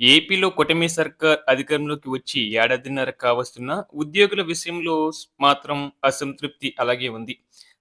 ఏపీలో కూటమి సర్కార్ అధికారంలోకి వచ్చి ఏడాదిన్నర కావస్తున్న ఉద్యోగుల విషయంలో మాత్రం అసంతృప్తి అలాగే ఉంది.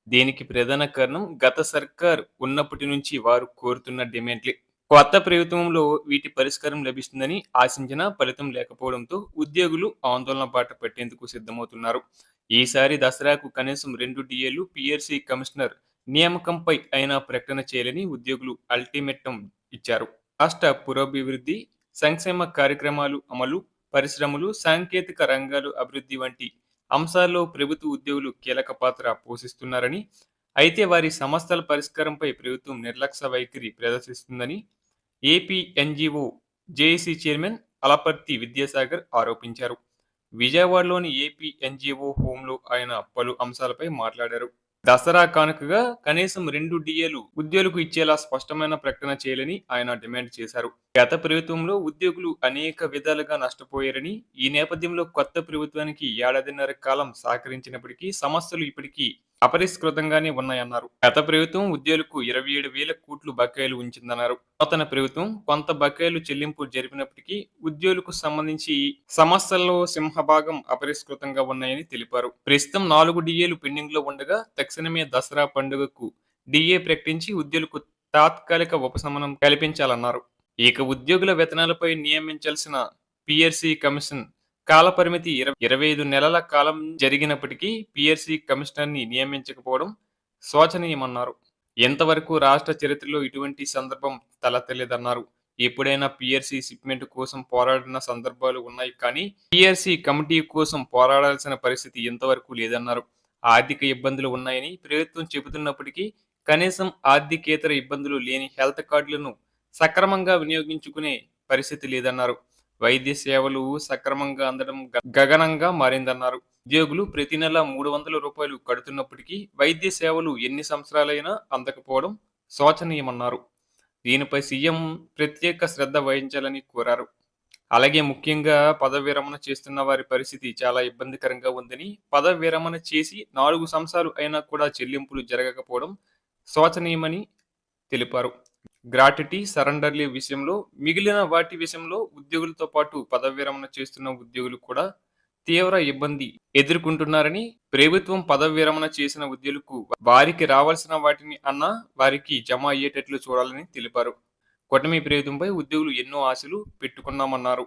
దీనికి ప్రధాన కారణం గత సర్కార్ ఉన్నప్పటి నుంచి వారు కోరుతున్న డిమాండ్లే. కొత్త ప్రభుత్వంలో వీటి పరిష్కారం లభిస్తుందని ఆశించిన ఫలితం లేకపోవడంతో ఉద్యోగులు ఆందోళన బాట పెట్టేందుకు సిద్ధమవుతున్నారు. ఈసారి దసరాకు కనీసం రెండు డిఏలు పిఆర్సీ కమిషనర్ నియామకంపై అయినా ప్రకటన చేయాలని ఉద్యోగులు అల్టిమేటం ఇచ్చారు. రాష్ట్ర పురోభివృద్ధి సంక్షేమ కార్యక్రమాలు అమలు పరిశ్రమలు సాంకేతిక రంగాలు అభివృద్ధి వంటి అంశాల్లో ప్రభుత్వ ఉద్యోగులు కీలక పాత్ర పోషిస్తున్నారని అయితే వారి సమస్యల పరిష్కారంపై ప్రభుత్వం నిర్లక్ష్య వైఖరి ప్రదర్శిస్తుందని AP NGO JAC chairman Alaparthi Vidyasagar ఆరోపించారు. విజయవాడలోని ఏపీ ఎన్జిఓ హోంలో ఆయన పలు అంశాలపై మాట్లాడారు. దసరా కానుకగా కనీసం రెండు డిఏలు ఉద్యోగులకు ఇచ్చేలా స్పష్టమైన ప్రకటన చేయాలని ఆయన డిమాండ్ చేశారు. గత ప్రభుత్వంలో ఉద్యోగులు అనేక విధాలుగా నష్టపోయారని ఈ నేపథ్యంలో కొత్త ప్రభుత్వానికి ఏడాదిన్నర కాలం సహకరించినప్పటికీ సమస్యలు ఇప్పటికీ అపరిష్కృతంగానే ఉన్నాయన్నారు. గత ప్రభుత్వం ఉద్యోగులకు ఇరవై ఏడు వేల కోట్లు బకాయిలు ఉంచిందన్నారు. నూతన ప్రభుత్వం కొంత బకాయిలు చెల్లింపు జరిపినప్పటికీ ఉద్యోగులకు సంబంధించి సమస్యల్లో సింహభాగం అపరిష్కృతంగా ఉన్నాయని తెలిపారు. ప్రస్తుతం నాలుగు డిఏలు పెండింగ్లో ఉండగా తక్షణమే దసరా పండుగకు డిఏ ప్రకటించి ఉద్యోగులకు తాత్కాలిక ఉపశమనం కల్పించాలన్నారు. ఇక ఉద్యోగుల వేతనాలపై నియమించాల్సిన పిఎస్సి కమిషన్ కాలపరిమితి ఇరవై ఇరవై ఐదు నెలల కాలం జరిగినప్పటికీ పిఆర్సీ కమిషనర్ని నియమించకపోవడం శోచనీయమన్నారు. ఎంతవరకు రాష్ట్ర చరిత్రలో ఇటువంటి సందర్భం తలతెల్లదన్నారు ఎప్పుడైనా పిఎస్సి షిప్మెంట్ కోసం పోరాడిన సందర్భాలు ఉన్నాయి కానీ పిఎస్సి కమిటీ కోసం పోరాడాల్సిన పరిస్థితి ఎంతవరకు లేదన్నారు. ఆర్థిక ఇబ్బందులు ఉన్నాయని ప్రభుత్వం చెబుతున్నప్పటికీ కనీసం ఆర్థికేతర ఇబ్బందులు లేని హెల్త్ కార్డులను సక్రమంగా వినియోగించుకునే పరిస్థితి లేదన్నారు. వైద్య సేవలు సక్రమంగా అందడం గ- గగనంగా మారిందన్నారు. ఉద్యోగులు ప్రతి నెల మూడు వందల రూపాయలు కడుతున్నప్పటికీ వైద్య సేవలు ఎన్ని సంవత్సరాలైనా అందకపోవడం శోచనీయమన్నారు. దీనిపై సీఎం ప్రత్యేక శ్రద్ధ వహించాలని కోరారు. అలాగే ముఖ్యంగా పదవి విరమణ చేస్తున్న వారి పరిస్థితి చాలా ఇబ్బందికరంగా ఉందని పదవి విరమణ చేసి నాలుగు సంవత్సరాలు అయినా కూడా చెల్లింపులు జరగకపోవడం శోచనీయమని తెలిపారు. గ్రాట్యుటీ సరెండర్లీ విషయంలో మిగిలిన వాటి విషయంలో ఉద్యోగులతో పాటు పదవి విరమణ చేస్తున్న ఉద్యోగులు కూడా తీవ్ర ఇబ్బంది ఎదుర్కొంటున్నారని ప్రభుత్వం పదవి విరమణ చేసిన ఉద్యోగులకు వారికి రావాల్సిన వాటిని అన్న వారికి జమ అయ్యేటట్లు చూడాలని తెలిపారు. కూటమి ప్రభుత్వంపై ఉద్యోగులు ఎన్నో ఆశలు పెట్టుకున్నామన్నారు.